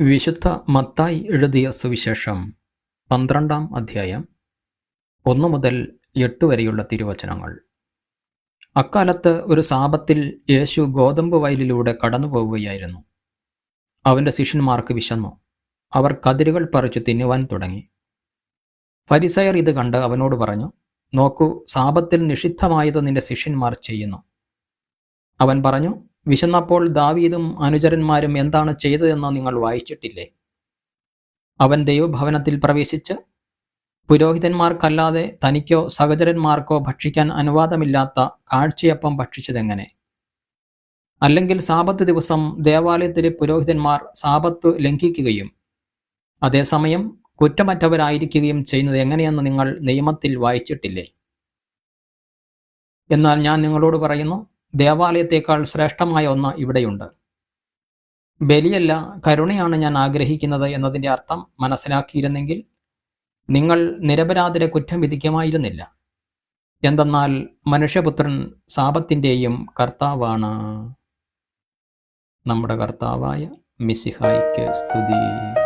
വിശുദ്ധ മത്തായി എഴുതിയ സുവിശേഷം പന്ത്രണ്ടാം അധ്യായം ഒന്നു മുതൽ എട്ട് വരെയുള്ള തിരുവചനങ്ങൾ. അക്കാലത്ത് ഒരു സാപത്തിൽ യേശു ഗോതമ്പ് വയലിലൂടെ കടന്നു പോവുകയായിരുന്നു. അവന്റെ ശിഷ്യന്മാർക്ക് വിശന്നു. അവർ കതിരുകൾ പറിച്ചു തിന്നുവാൻ തുടങ്ങി. ഫരിസയർ ഇത് കണ്ട് അവനോട് പറഞ്ഞു നോക്കൂ സാപത്തിൽ നിഷിദ്ധമായത് നിന്റെ ശിഷ്യന്മാർ ചെയ്യുന്നു. അവൻ പറഞ്ഞു വിശന്നപ്പോൾ ദാവീദും അനുചരന്മാരും എന്താണ് ചെയ്തതെന്ന് നിങ്ങൾ വായിച്ചിട്ടില്ലേ? അവൻ ദൈവഭവനത്തിൽ പ്രവേശിച്ച് പുരോഹിതന്മാർക്കല്ലാതെ തനിക്കോ സഹചരന്മാർക്കോ ഭക്ഷിക്കാൻ അനുവാദമില്ലാത്ത കാഴ്ചയപ്പം ഭക്ഷിച്ചതെങ്ങനെ? അല്ലെങ്കിൽ സാപത്ത് ദിവസം ദേവാലയത്തിലെ പുരോഹിതന്മാർ സാപത്ത് ലംഘിക്കുകയും അതേസമയം കുറ്റമറ്റവരായിരിക്കുകയും ചെയ്യുന്നത് എങ്ങനെയെന്ന് നിങ്ങൾ നിയമത്തിൽ വായിച്ചിട്ടില്ലേ? എന്നാൽ ഞാൻ നിങ്ങളോട് പറയുന്നു ദേവാലയത്തേക്കാൾ ശ്രേഷ്ഠമായ ഒന്ന് ഇവിടെയുണ്ട്. ബലിയല്ല കരുണയാണ് ഞാൻ ആഗ്രഹിക്കുന്നത് എന്നതിന്റെ അർത്ഥം മനസ്സിലാക്കിയിരുന്നെങ്കിൽ നിങ്ങൾ നിരപരാധരെ കുറ്റം വിധിക്കുമായിരുന്നില്ല. എന്തെന്നാൽ മനുഷ്യപുത്രൻ സാപത്തിന്റെയും കർത്താവാണ്. നമ്മുടെ കർത്താവായ മിസിഹായിക്ക് സ്തുതി.